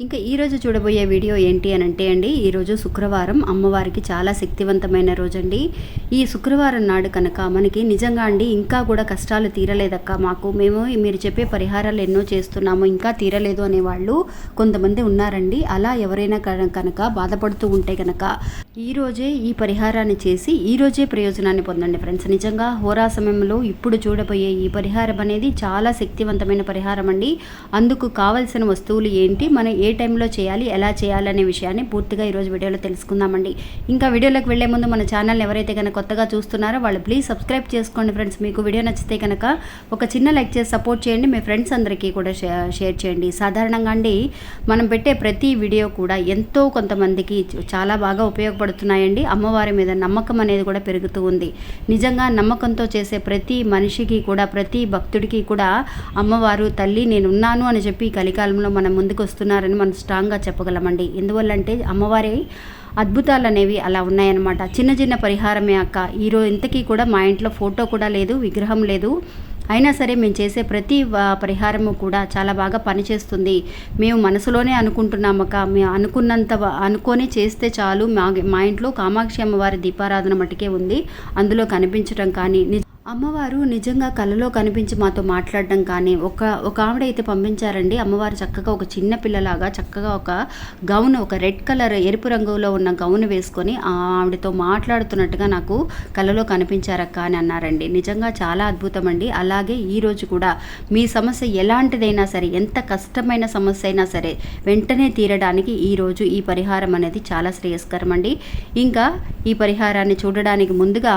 ఇంకా ఈరోజు చూడబోయే వీడియో ఏంటి అని అంటే అండి ఈరోజు శుక్రవారం అమ్మవారికి చాలా శక్తివంతమైన రోజు అండి ఈ శుక్రవారం నాడు కనుక మనకి నిజంగా అండి ఇంకా కూడా కష్టాలు తీరలేదక్క మాకు. మేము మీరు చెప్పే పరిహారాలు ఎన్నో చేస్తున్నాము ఇంకా తీరలేదు అనేవాళ్ళు కొంతమంది ఉన్నారండి. అలా ఎవరైనా కన- కనుక బాధపడుతూ ఉంటే కనుక ఈ రోజే ఈ పరిహారాన్ని చేసి ఈ రోజే ప్రయోజనాన్ని పొందండి ఫ్రెండ్స్. నిజంగా హోరా సమయంలో ఇప్పుడు చూడబోయే ఈ పరిహారం అనేది చాలా శక్తివంతమైన పరిహారం అండి. అందుకు కావలసిన వస్తువులు ఏంటి మన ఏ టైంలో చేయాలి ఎలా చేయాలి అనే విషయాన్ని పూర్తిగా ఈరోజు వీడియోలో తెలుసుకుందామండి. ఇంకా వీడియోలోకి వెళ్ళే ముందు మన ఛానల్ ఎవరైతే కనుక కొత్తగా చూస్తున్నారో వాళ్ళు ప్లీజ్ సబ్స్క్రైబ్ చేసుకోండి ఫ్రెండ్స్. మీకు వీడియో నచ్చితే కనుక ఒక చిన్న లైక్ చేసి సపోర్ట్ చేయండి. మీ ఫ్రెండ్స్ అందరికీ కూడా షేర్ చేయండి. సాధారణంగా అండి మనం పెట్టే ప్రతి వీడియో కూడా ఎంతో కొంతమందికి చాలా బాగా ఉపయోగపడుతున్నాయండి. అమ్మవారి మీద నమ్మకం అనేది కూడా పెరుగుతూ ఉంది. నిజంగా నమ్మకంతో చేసే ప్రతి మనిషికి కూడా ప్రతి భక్తుడికి కూడా అమ్మవారు తల్లి నేను ఉన్నాను అని చెప్పి కలికాలంలో మనం ముందుకు వస్తున్నారని మనం స్ట్రాంగ్గా చెప్పగలమండి. ఎందువల్లంటే అమ్మవారి అద్భుతాలు అనేవి అలా ఉన్నాయన్నమాట. చిన్న చిన్న పరిహారమే అక్క. ఈరోజు ఇంతకీ కూడా మా ఇంట్లో ఫోటో కూడా లేదు విగ్రహం లేదు. అయినా సరే మేము చేసే ప్రతి పరిహారము కూడా చాలా బాగా పనిచేస్తుంది. మేము మనసులోనే అనుకుంటున్నామక్క మేము అనుకున్నంత అనుకొని చేస్తే చాలు. మా మా ఇంట్లో కామాక్షి అమ్మవారి దీపారాధన మటుకే ఉంది. అందులో కనిపించడం కానీ అమ్మవారు నిజంగా కలలో కనిపించి మాతో మాట్లాడడం కానీ ఒక ఒక ఆవిడ అయితే పంపించారండి. అమ్మవారు చక్కగా ఒక చిన్న పిల్లలాగా చక్కగా ఒక గౌన్ ఒక రెడ్ కలర్ ఎరుపు రంగులో ఉన్న గౌన్ వేసుకొని ఆ ఆవిడతో మాట్లాడుతున్నట్టుగా నాకు కలలో కనిపించారక్క అని అన్నారండి. నిజంగా చాలా అద్భుతం అండి. అలాగే ఈరోజు కూడా మీ సమస్య ఎలాంటిదైనా సరే ఎంత కష్టమైన సమస్య అయినా సరే వెంటనే తీరడానికి ఈ రోజు ఈ పరిహారం అనేది చాలా శ్రేయస్కరం అండి. ఇంకా ఈ పరిహారాన్ని చూడడానికి ముందుగా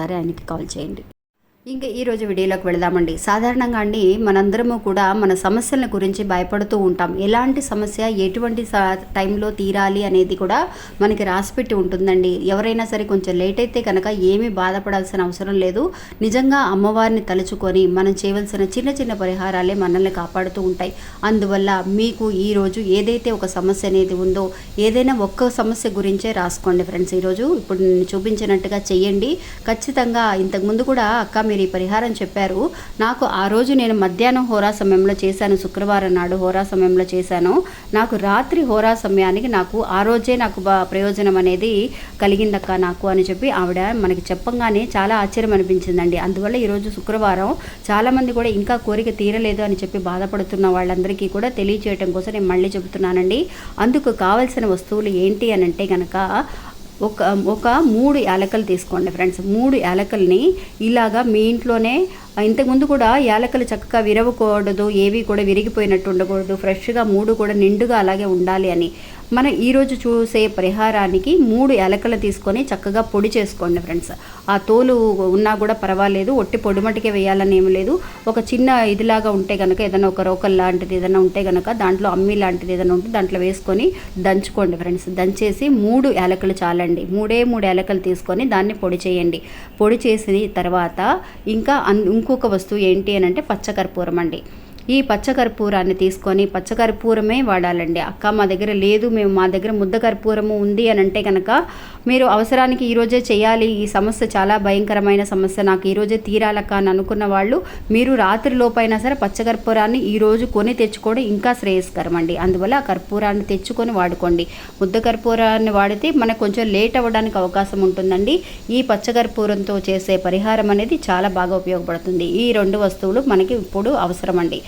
ఒకసారి ఆయనకి కాల్ చేయండి. ఇంకా ఈ రోజు వీడియోలోకి వెళదామండి. సాధారణంగా అండి మనందరము కూడా మన సమస్యల గురించి భయపడుతూ ఉంటాం. ఎలాంటి సమస్య ఎటువంటి టైంలో తీరాలి అనేది కూడా మనకి రాసిపెట్టి ఉంటుందండి. ఎవరైనా సరే కొంచెం లేట్ అయితే కనుక ఏమీ బాధపడాల్సిన అవసరం లేదు. నిజంగా అమ్మవారిని తలుచుకొని మనం చేయవలసిన చిన్న చిన్న పరిహారాలే మనల్ని కాపాడుతూ ఉంటాయి. అందువల్ల మీకు ఈరోజు ఏదైతే ఒక సమస్య అనేది ఉందో ఏదైనా ఒక్క సమస్య గురించే రాసుకోండి ఫ్రెండ్స్. ఈరోజు ఇప్పుడు నేను చూపించినట్టుగా చెయ్యండి. ఖచ్చితంగా ఇంతకుముందు కూడా అక్క మీరు ఈ పరిహారం చెప్పారు. నాకు ఆ రోజు నేను మధ్యాహ్నం హోరా సమయంలో చేశాను. శుక్రవారం నాడు హోరా సమయంలో చేశాను. నాకు రాత్రి హోరా సమయానికి నాకు ఆ రోజే నాకు ప్రయోజనం అనేది కలిగిందక్క నాకు అని చెప్పి ఆవిడ మనకి చెప్పంగానే చాలా ఆశ్చర్యం అనిపించిందండి. అందువల్ల ఈరోజు శుక్రవారం చాలామంది కూడా ఇంకా కోరిక తీరలేదు అని చెప్పి బాధపడుతున్న వాళ్ళందరికీ కూడా తెలియచేయటం కోసం నేను మళ్ళీ చెబుతున్నానండి. అందుకు కావలసిన వస్తువులు ఏంటి అని అంటే కనుక ఒక ఒక మూడు యాలకలు తీసుకోండి ఫ్రెండ్స్. మూడు యాలకల్ని ఇలాగా మీ ఇంట్లోనే ఇంతకుముందు కూడా యాలకలు చక్కగా విరవకూడదు ఏవి కూడా విరిగిపోయినట్టు ఉండకూడదు ఫ్రెష్గా మూడు కూడా నిండుగా అలాగే ఉండాలి అని. మనం ఈరోజు చూసే పరిహారానికి మూడు ఎలకలు తీసుకొని చక్కగా పొడి చేసుకోండి ఫ్రెండ్స్. ఆ తోలు ఉన్నా కూడా పర్వాలేదు ఒట్టి పొడిమటికే వేయాలని ఏమి లేదు. ఒక చిన్న ఇదిలాగా ఉంటే కనుక ఏదైనా ఒక రోకల్ లాంటిది ఏదైనా ఉంటే కనుక దాంట్లో అమ్మి లాంటిది ఏదైనా ఉంటే దాంట్లో వేసుకొని దంచుకోండి ఫ్రెండ్స్. దంచేసి మూడు ఎలకలు చాలండి. మూడే మూడు ఎలకలు తీసుకొని దాన్ని పొడి చేయండి. పొడి చేసిన తర్వాత ఇంకా అన్- ఇంకొక వస్తువు ఏంటి అని అంటే పచ్చకర్పూరం అండి. ఈ పచ్చకర్పూరాన్ని తీసుకొని పచ్చకర్పూరమే వాడాలండి. అక్క మా దగ్గర లేదు మేము మా దగ్గర ముద్ద కర్పూరము ఉంది అని అంటే కనుక మీరు అవసరానికి ఈరోజే చేయాలి. ఈ సమస్య చాలా భయంకరమైన సమస్య. నాకు ఈరోజే తీరాలక్క అని అనుకున్న వాళ్ళు మీరు రాత్రి లోపైనా సరే పచ్చకర్పూరాన్ని ఈరోజు కొని తెచ్చుకోవడం ఇంకా శ్రేయస్కరం అండి. అందువల్ల ఆ కర్పూరాన్ని తెచ్చుకొని వాడుకోండి. ముద్ద కర్పూరాన్ని వాడితే మనకు కొంచెం లేట్ అవ్వడానికి అవకాశం ఉంటుందండి. ఈ పచ్చకర్పూరంతో చేసే పరిహారం అనేది చాలా బాగా ఉపయోగపడుతుంది. ఈ రెండు వస్తువులు మనకి ఇప్పుడు అవసరం అండి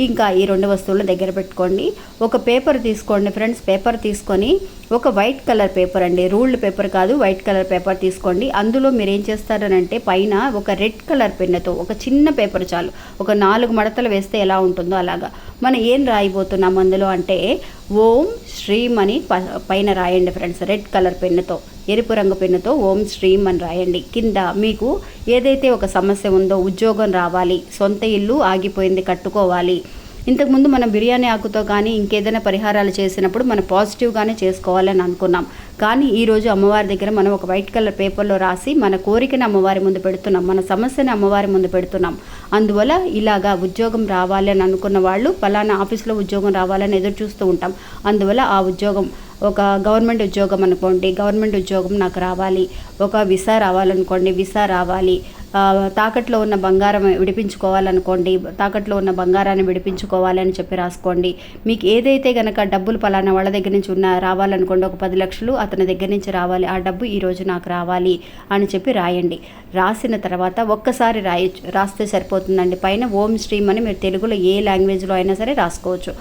ఇంకా ఈ రెండు వస్తువులను దగ్గర పెట్టుకోండి. ఒక పేపర్ తీసుకోండి ఫ్రెండ్స్ పేపర్ తీసుకొని ఒక వైట్ కలర్ పేపర్ అండి. రూల్డ్ పేపర్ కాదు వైట్ కలర్ పేపర్ తీసుకోండి. అందులో మీరు ఏం చేస్తారనంటే పైన ఒక రెడ్ కలర్ పెన్నుతో ఒక చిన్న పేపర్ చాలు. ఒక నాలుగు మడతలు వేస్తే ఎలా ఉంటుందో అలాగా. మనం ఏం రాయిపోతున్నాం అందులో అంటే ఓం శ్రీం అని ప- పైన రాయండి ఫ్రెండ్స్ రెడ్ కలర్ పెన్నుతో ఎరుపు రంగు పెన్నుతో ఓం శ్రీం అని రాయండి. కింద మీకు ఏదైతే ఒక సమస్య ఉందో ఉద్యోగం రావాలి సొంత ఇల్లు ఆగిపోయింది కట్టుకోవాలి ఇంతకుముందు మనం బిర్యానీ ఆకుతో కానీ ఇంకేదైనా పరిహారాలు చేసినప్పుడు మనం పాజిటివ్గానే చేసుకోవాలని అనుకున్నాం. కానీ ఈరోజు అమ్మవారి దగ్గర మనం ఒక వైట్ కలర్ పేపర్లో రాసి మన కోరికని అమ్మవారి ముందు పెడుతున్నాం. మన సమస్యని అమ్మవారి ముందు పెడుతున్నాం. అందువల్ల ఇలాగా ఉద్యోగం రావాలి అని అనుకున్న వాళ్ళు ఫలానా ఆఫీస్లో ఉద్యోగం రావాలని ఎదురు చూస్తూ ఉంటాం. అందువల్ల ఆ ఉద్యోగం ఒక గవర్నమెంట్ ఉద్యోగం అనుకోండి గవర్నమెంట్ ఉద్యోగం నాకు రావాలి. ఒక విసా రావాలనుకోండి విసా రావాలి. తాకట్లో ఉన్న బంగారం విడిపించుకోవాలనుకోండి తాకట్లో ఉన్న బంగారాన్ని విడిపించుకోవాలని చెప్పి రాసుకోండి. మీకు ఏదైతే గనక డబ్బులు పలానా వాళ్ళ దగ్గర నుంచి ఉన్న రావాలనుకోండి ఒక పది లక్షలు అతని దగ్గర నుంచి రావాలి ఆ డబ్బు ఈరోజు నాకు రావాలి అని చెప్పి రాయండి. రాసిన తర్వాత ఒక్కసారి రాయ రాస్తే సరిపోతుందండి. పైన ఓం శ్రీం అని మీరు తెలుగులో ఏ లాంగ్వేజ్లో అయినా సరే రాసుకోవచ్చు.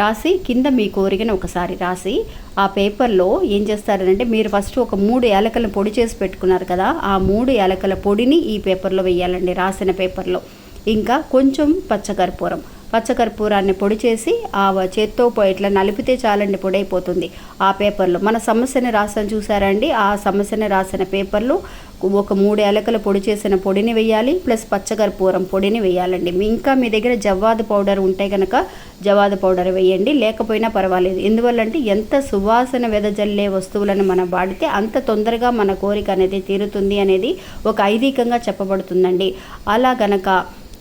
రాసి కింద మీ కోరికను ఒకసారి రాసి ఆ పేపర్లో ఏం చేస్తారంటే మీరు ఫస్ట్ ఒక మూడు ఏలకలను పొడి చేసి పెట్టుకున్నారు కదా ఆ మూడు ఏలకల పొడిని ఈ పేపర్లో వేయాలండి రాసిన పేపర్లో. ఇంకా కొంచెం పచ్చకర్పూరం. పచ్చకర్పూరాన్ని పొడి చేసి ఆ చేత్తో ఇట్లా నలిపితే చాలండి పొడి అయిపోతుంది ఆ పేపర్లో మన సమస్యని రాసాను చూసారండి ఆ సమస్యని రాసిన పేపర్లు ఒక మూడు ఏలకల పొడి చేసిన పొడిని వేయాలి ప్లస్ పచ్చకర్పూరం పొడిని వేయాలండి. ఇంకా మీ దగ్గర జవ్వాదు పౌడర్ ఉంటే కనుక జవాదు పౌడర్ వేయండి. లేకపోయినా పర్వాలేదు. ఎందువల్లంటే ఎంత సువాసన వెదజల్లే వస్తువులను మనం వాడితే అంత తొందరగా మన కోరిక అనేది తీరుతుంది అనేది ఒక ఐదీకంగా చెప్పబడుతుందండి. అలా గనక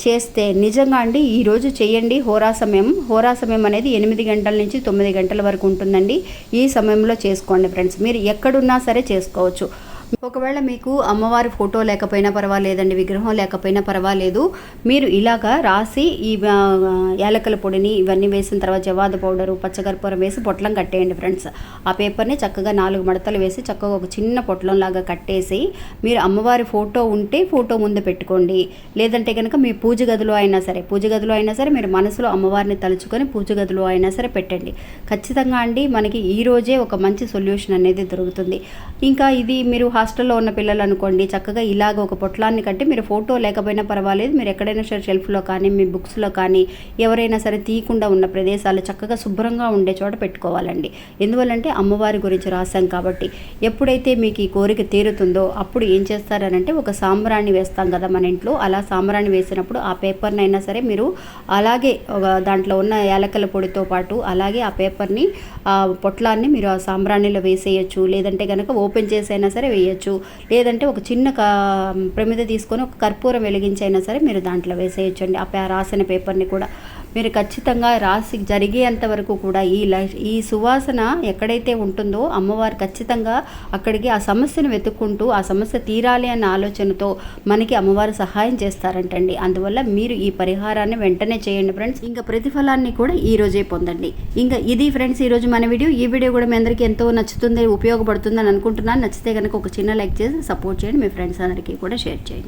చేస్తే నిజంగా అండి ఈరోజు చేయండి. హోరా సమయం. హోరా సమయం అనేది ఎనిమిది గంటల నుంచి తొమ్మిది గంటల వరకు ఉంటుందండి. ఈ సమయంలో చేసుకోండి ఫ్రెండ్స్. మీరు ఎక్కడున్నా సరే చేసుకోవచ్చు. ఒకవేళ మీకు అమ్మవారి ఫోటో లేకపోయినా పర్వాలేదండి విగ్రహం లేకపోయినా పర్వాలేదు మీరు ఇలాగా రాసి ఈ ఏలకల పొడిని ఇవన్నీ వేసిన తర్వాత జవాద పౌడరు పచ్చకర్పూరం వేసి పొట్లం కట్టేయండి ఫ్రెండ్స్. ఆ పేపర్ని చక్కగా నాలుగు మడతలు వేసి చక్కగా ఒక చిన్న పొట్లం లాగా కట్టేసి మీరు అమ్మవారి ఫోటో ఉంటే ఫోటో ముందు పెట్టుకోండి. లేదంటే కనుక మీ పూజ గదిలో అయినా సరే పూజ గదిలో అయినా సరే మీరు మనసులో అమ్మవారిని తలుచుకొని పూజ గదిలో అయినా సరే పెట్టండి. ఖచ్చితంగా అండి మనకి ఈ రోజే ఒక మంచి సొల్యూషన్ అనేది దొరుకుతుంది. ఇంకా ఇది మీరు హాస్టల్లో ఉన్న పిల్లలు అనుకోండి చక్కగా ఇలాగ ఒక పొట్లాన్ని కట్టి మీరు ఫోటో లేకపోయినా పర్వాలేదు. మీరు ఎక్కడైనా సరే షెల్ఫ్లో కానీ మీ బుక్స్లో కానీ ఎవరైనా సరే తీయకుండా ఉన్న ప్రదేశాలు చక్కగా శుభ్రంగా ఉండే చోట పెట్టుకోవాలండి. ఎందువల్లంటే అమ్మవారి గురించి రాశాం కాబట్టి. ఎప్పుడైతే మీకు ఈ కోరిక తీరుతుందో అప్పుడు ఏం చేస్తారనంటే ఒక సాంబ్రాణి వేస్తాం కదా మన ఇంట్లో. అలా సాంబ్రాణి వేసినప్పుడు ఆ పేపర్ని అయినా సరే మీరు అలాగే ఒక దాంట్లో ఉన్న యాలకల పొడితో పాటు అలాగే ఆ పేపర్ని ఆ పొట్లాన్ని మీరు ఆ సాంబ్రాణిలో వేసేయచ్చు. లేదంటే కనుక ఓపెన్ చేసి అయినా సరే వేయచ్చు. లేదంటే ఒక చిన్న కా ప్రమిద తీసుకొని ఒక కర్పూరం వెలిగించైనా అయినా సరే మీరు దాంట్లో వేసేయచ్చు అండి ఆ పే- రాసిన పేపర్ని కూడా. మీరు ఖచ్చితంగా రాసి జరిగేంత వరకు కూడా ఈ ఈ సువాసన ఎక్కడైతే ఉంటుందో అమ్మవారు ఖచ్చితంగా అక్కడికి ఆ సమస్యను వెతుక్కుంటూ ఆ సమస్య తీరాలి అన్న ఆలోచనతో మనకి అమ్మవారు సహాయం చేస్తారంటండి. అందువల్ల మీరు ఈ పరిహారాన్ని వెంటనే చేయండి ఫ్రెండ్స్. ఇంకా ప్రతిఫలాన్ని కూడా ఈ రోజే పొందండి. ఇంకా ఇది ఫ్రెండ్స్ ఈరోజు మన వీడియో. ఈ వీడియో కూడా మీ అందరికీ ఎంతో నచ్చుతుంది ఉపయోగపడుతుందని అనుకుంటున్నాను. నచ్చితే కనుక ఒక చిన్న లైక్ చేసి సపోర్ట్ చేయండి. మీ ఫ్రెండ్స్ అందరికీ కూడా షేర్ చేయండి.